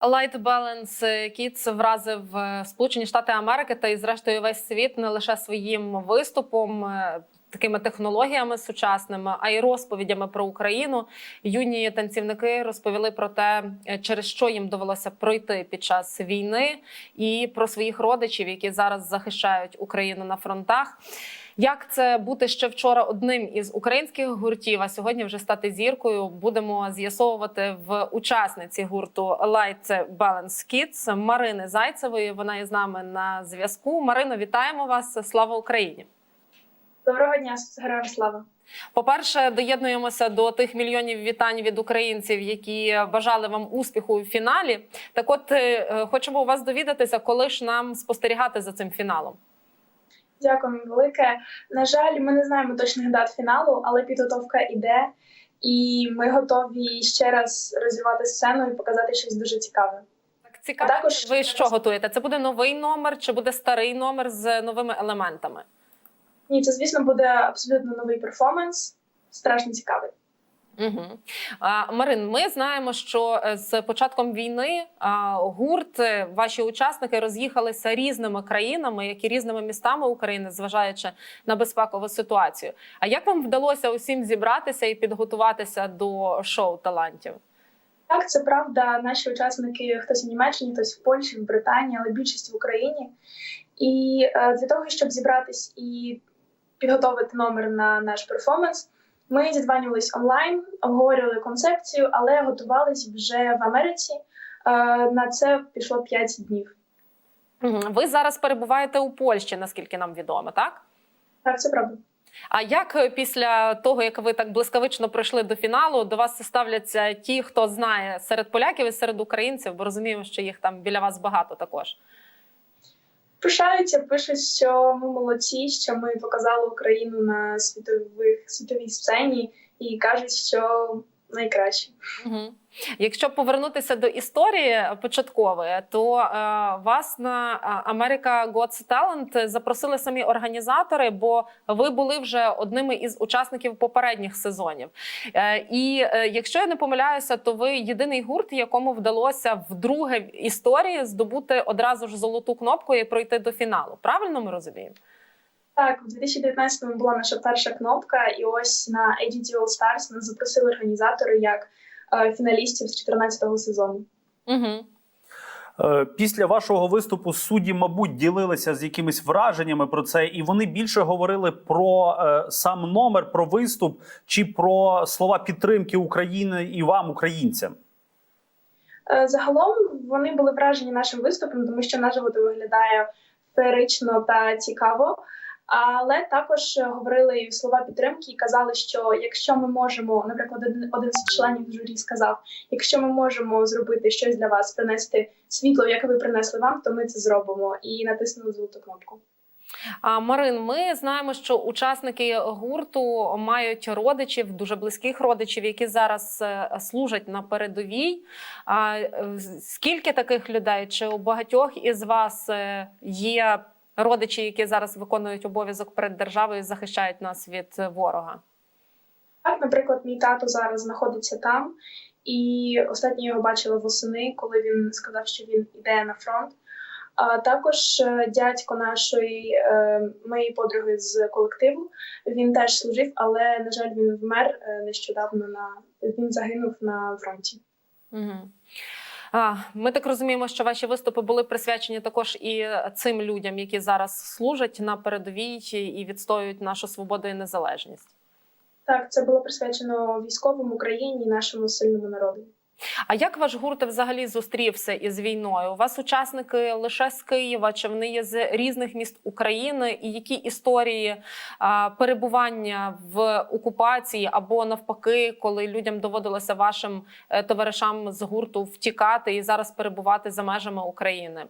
Light Balance Kids вразив е, Сполучені Штати Америки та і зрештою весь світ не лише своїм виступом. Такими технологіями сучасними, а й розповідями про Україну. Юні танцівники розповіли про те, е, через що їм довелося пройти під час війни, і про своїх родичів, які зараз захищають Україну на фронтах. Як це бути ще вчора одним із українських гуртів, а сьогодні вже стати зіркою? Будемо з'ясовувати в учасниці гурту Light Balance Kids Марини Зайцевої. Вона є з нами на зв'язку. Марино, вітаємо вас! Слава Україні! Доброго дня, героям слава. По-перше, доєднуємося до тих мільйонів вітань від українців, які бажали вам успіху в фіналі. Так, от е, хочемо у вас довідатися, коли ж нам спостерігати за цим фіналом. Дякую велике. На жаль, ми не знаємо точних дат фіналу, але підготовка іде, і ми готові ще раз розвивати сцену і показати щось дуже цікаве. Так цікаво, також- ви що готуєте? Це буде новий номер чи буде старий номер з новими елементами? Ні, це звісно буде абсолютно новий перформанс. Страшно цікавий. Угу. А, Марин, ми знаємо, що е, з початком війни а, гурт, е, ваші учасники роз'їхалися різними країнами, як і різними містами України, зважаючи на безпекову ситуацію. А як вам вдалося усім зібратися і підготуватися до шоу талантів? Так, це правда. Наші учасники хтось в Німеччині, хтось в Польщі, в Британії, але більшість в Україні. І е, для того, щоб зібратись і підготовити номер на наш перформанс, ми зідзванювались онлайн, обговорювали концепцію, але готувались вже в Америці. Е, на це пішло 5 днів. Ви зараз перебуваєте у Польщі, наскільки нам відомо, так? Так, це правда. А як е, після того, як ви так блискавично пройшли до фіналу, до вас ставляться ті, хто знає серед поляків і серед українців, бо розуміємо, що їх там біля вас багато також. Пишаються, пишуть, що ми молодці, що ми показали Україну на світових світовій сцені, і кажуть, що найкраще. Угу. Якщо повернутися до історії початкової, то е, вас на America Got Talent запросили самі організатори, бо ви були вже одними із учасників попередніх сезонів. Е, і е, якщо я не помиляюся, то ви єдиний гурт, якому вдалося вдруге в історії здобути одразу ж золоту кнопку і пройти до фіналу. Правильно ми розуміємо? Так, у 2019-му була наша перша кнопка, і ось на AGT All Stars нас запросили організатори як е, фіналістів з 14-го сезону. Угу. Після вашого виступу судді, мабуть, ділилися з якимись враженнями про це, і вони більше говорили про е, сам номер, про виступ чи про слова підтримки України і вам, українцям. Е, Загалом вони були вражені нашим виступом, тому що наживо це виглядає феєрично та цікаво. Але також е, говорили слова підтримки і казали, що якщо ми можемо, наприклад, один, один з членів журі сказав: якщо ми можемо зробити щось для вас, принести світло, яке ви принесли вам, то ми це зробимо і натиснули золоту кнопку. А Марин, ми знаємо, що учасники гурту мають родичів, дуже близьких родичів, які зараз е, служать на передовій. А е, скільки таких людей? Чи у багатьох із вас є родичі, які зараз виконують обов'язок перед державою, захищають нас від е, ворога? Так, наприклад, мій тато зараз знаходиться там, і останнє його бачила восени, коли він сказав, що він йде на фронт. А також е, дядько нашої е, моєї подруги з колективу. Він теж служив, але на жаль, він вмер нещодавно на він загинув на фронті. Угу. Ми так розуміємо, що ваші виступи були присвячені також і цим людям, які зараз служать на передовій і відстоюють нашу свободу і незалежність. Так, це було присвячено військовим Україні і нашому сильному народу. А як ваш гурт взагалі зустрівся із війною? У вас учасники лише з Києва, чи вони є з різних міст України? І які історії а, перебування в окупації або навпаки, коли людям доводилося вашим е, товаришам з гурту втікати і зараз перебувати за межами України?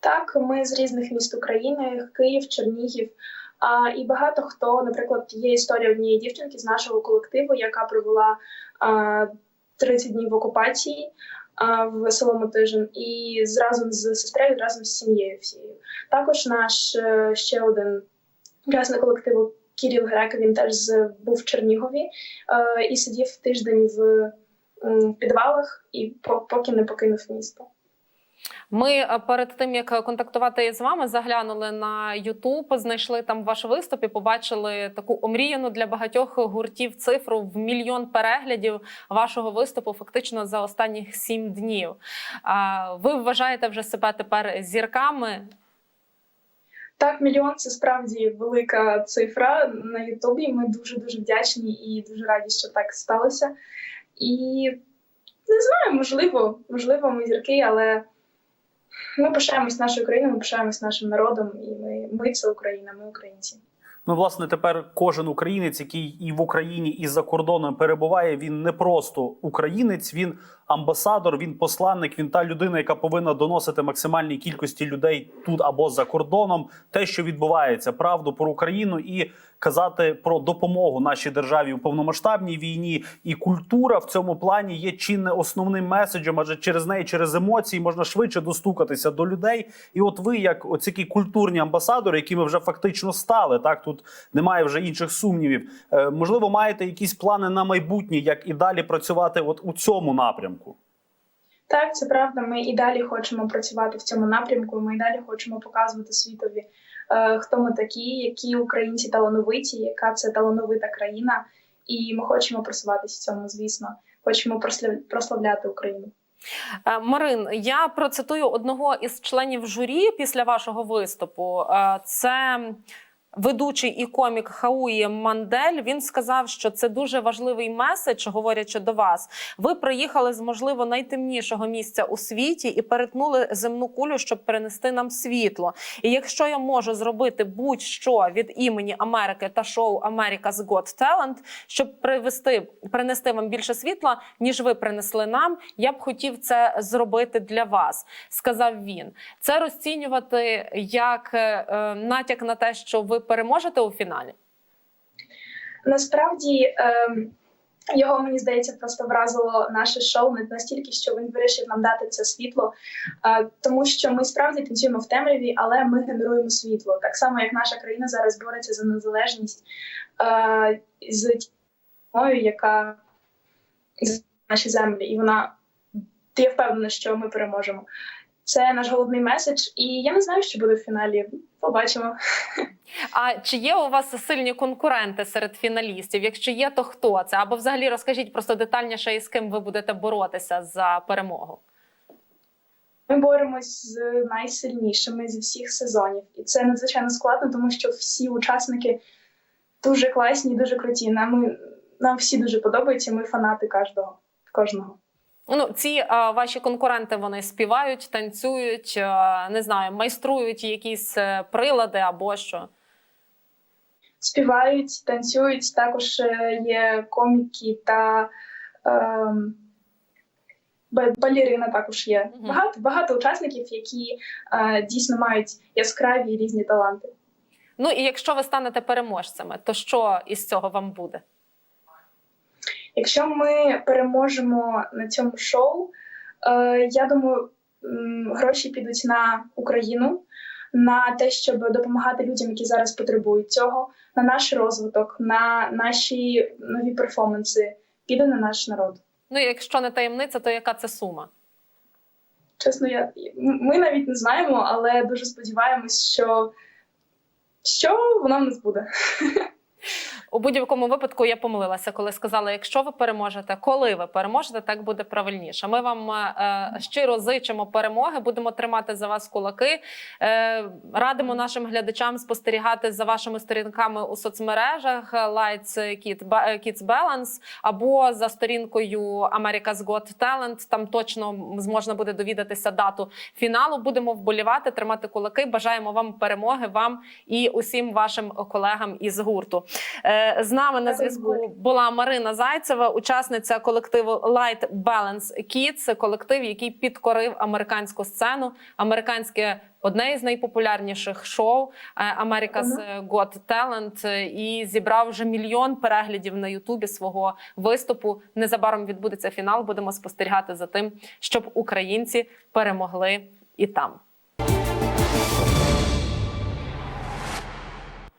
Так, ми з різних міст України, Київ, Чернігів. А, і багато хто, наприклад, є історія однієї дівчинки з нашого колективу, яка провела а, 30 днів в окупації а, в село Мотижин, і разом з сестрою, разом з сім'єю всією. Також наш е, ще один учасник колективу Кіріл Грека, він теж був в Чернігові а, і сидів тиждень в в підвалах і поки не покинув місто. Ми е, перед тим як контактувати з вами, заглянули на YouTube, знайшли там ваш виступ і побачили таку омріяну для багатьох гуртів цифру в мільйон переглядів вашого виступу, фактично за останніх сім днів. Ви вважаєте вже себе тепер зірками? Так, мільйон це справді велика цифра на Ютубі. Ми дуже дуже вдячні і дуже раді, що так сталося. І не знаю, можливо, можливо, ми зірки, але ми пишаємось нашою країною, ми пишаємось нашим народом, і ми, ми це Україна, ми українці. Ну, власне, тепер кожен українець, який і в Україні, і за кордоном перебуває, він не просто українець, він амбасадор, він посланник, він та людина, яка повинна доносити максимальній кількості людей тут або за кордоном те, що відбувається, правду про Україну і казати про допомогу нашій державі у повномасштабній війні. І культура в цьому плані є чи не основним меседжем, адже через неї, через емоції можна швидше достукатися до людей. І от ви, як оці культурні амбасадори, якими вже фактично стали, так тут немає вже інших сумнівів. Е, можливо, маєте якісь плани на майбутнє, як і далі працювати от у цьому напрямку. Так, це правда. Ми і далі хочемо працювати в цьому напрямку. Ми і далі хочемо показувати світові, хто ми такі, які українці талановиті, яка це талановита країна. І ми хочемо просуватися в цьому, звісно. Хочемо прослав- прославляти Україну. Е, Марин, я процитую одного із членів журі після вашого виступу. Е, Це ведучий і комік Хауї Мандель. Він сказав, що це дуже важливий меседж, говорячи до вас. Ви приїхали з можливо найтемнішого місця у світі і перетнули земну кулю, щоб перенести нам світло. І якщо я можу зробити будь-що від імені Америки та шоу America's Got Talent, щоб привести принести вам більше світла, ніж ви принесли нам, я б хотів це зробити для вас, сказав він. Це розцінювати як е, е, натяк на те, що ви переможете у фіналі. Насправді ем, його мені здається просто вразило наше шоу не настільки, що він вирішив нам дати це світло, е, тому що ми справді танцюємо в темряві, але ми генеруємо світло. Так само, як наша країна зараз бореться за незалежність е, з тією, яка з наші землі, і вона я впевнена, що ми переможемо. Це наш головний меседж, і я не знаю, що буде в фіналі. Побачимо. А чи є у вас сильні конкуренти серед фіналістів? Якщо є, то хто це? Або взагалі розкажіть просто детальніше, із ким ви будете боротися за перемогу. Ми боремось з найсильнішими зі всіх сезонів, і це надзвичайно складно, тому що всі учасники дуже класні, дуже круті. Нам, нам всі дуже подобаються. Ми фанати кожного. кожного. Ну, ці е, ваші конкуренти вони співають, танцюють, е, не знаю, майструють якісь е, прилади або що. Співають, танцюють. Також е, є коміки та ба- балерина також є. Багато, багато учасників, які е, дійсно мають яскраві різні таланти. Ну і якщо ви станете переможцями, то що із цього вам буде? Якщо ми переможемо на цьому шоу, е, я думаю, гроші підуть на Україну, на те, щоб допомагати людям, які зараз потребують цього, на наш розвиток, на наші нові перформанси. Піде на наш народ. Ну, якщо не таємниця, то яка це сума? Чесно, я ми навіть не знаємо, але дуже сподіваємось, що, що воно в нас буде. У будь-якому випадку я помилилася, коли сказала: якщо ви переможете, коли ви переможете, так буде правильніше. Ми вам е, щиро зичимо перемоги, будемо тримати за вас кулаки. Е, радимо нашим глядачам спостерігати за вашими сторінками у соцмережах Lights Kids Ba- Balance або за сторінкою America's Got Talent. Там точно можна буде довідатися дату фіналу. Будемо вболівати, тримати кулаки. Бажаємо вам перемоги, вам і усім вашим колегам із гурту. Е, З нами на зв'язку була Марина Зайцева, учасниця колективу Light Balance Kids. Колектив, який підкорив американську сцену. Американське одне із найпопулярніших шоу е, America's Got Talent е, і зібрав вже мільйон переглядів на Ютубі свого виступу. Незабаром відбудеться фінал. Будемо спостерігати за тим, щоб українці перемогли і там.